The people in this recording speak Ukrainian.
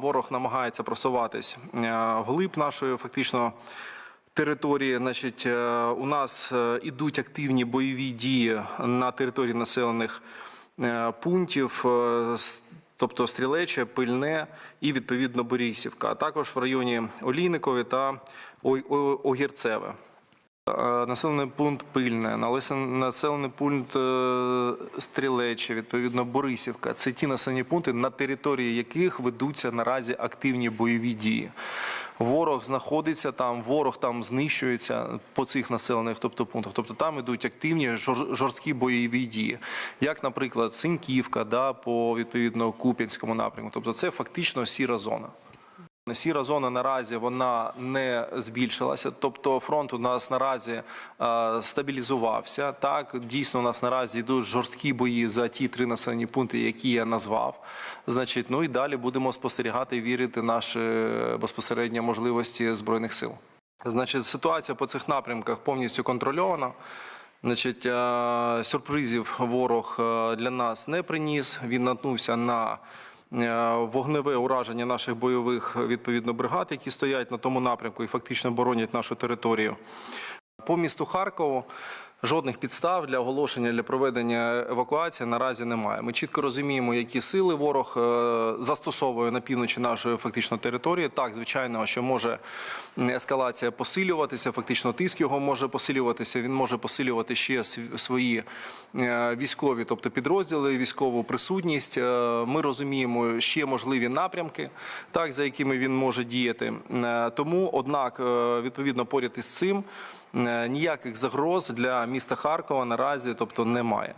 ворог намагається просуватись е, вглиб нашої фактично. Території, значить, е, у нас е, ідуть активні бойові дії на території населених е, пунктів, е, тобто Стрілече, Пильне і відповідно Борисівка, а також в районі Олійникові та Огірцеве. Е, Населений пункт Пильне, населений пункт е, Стрілече, відповідно Борисівка. Це ті населені пункти, на території яких ведуться наразі активні бойові дії. Ворог знаходиться там, ворог там знищується по цих населених тобто, пунктах. Тобто там ідуть активні жор- жорсткі бойові дії, як, наприклад, Синьківка, да, по відповідно Куп'янському напрямку. Тобто це фактично сіра зона. Сіра зона наразі вона не збільшилася, тобто фронт у нас наразі е, стабілізувався. Так дійсно у нас наразі йдуть жорсткі бої за ті три населені пункти, які я назвав. Значить, ну і далі будемо спостерігати і вірити наші е, безпосередньо можливості збройних сил. Значить, ситуація по цих напрямках повністю контрольована. Значить, е, сюрпризів ворог е, для нас не приніс. Він наткнувся на вогневе ураження наших бойових відповідно бригад, які стоять на тому напрямку і фактично боронять нашу територію. По місту Харкову жодних підстав для оголошення для проведення евакуації наразі немає. Ми чітко розуміємо, які сили ворог е, застосовує на півночі нашої фактично території. Так, звичайно, що може ескалація посилюватися, фактично тиск його може посилюватися. Він може посилювати ще св- свої е, військові, тобто підрозділи, військову присутність. Е, Ми розуміємо ще можливі напрямки, так за якими він може діяти. Тому, однак, відповідно, поряд із цим. Е, Ніяких загроз для міста Харкова наразі, тобто, немає.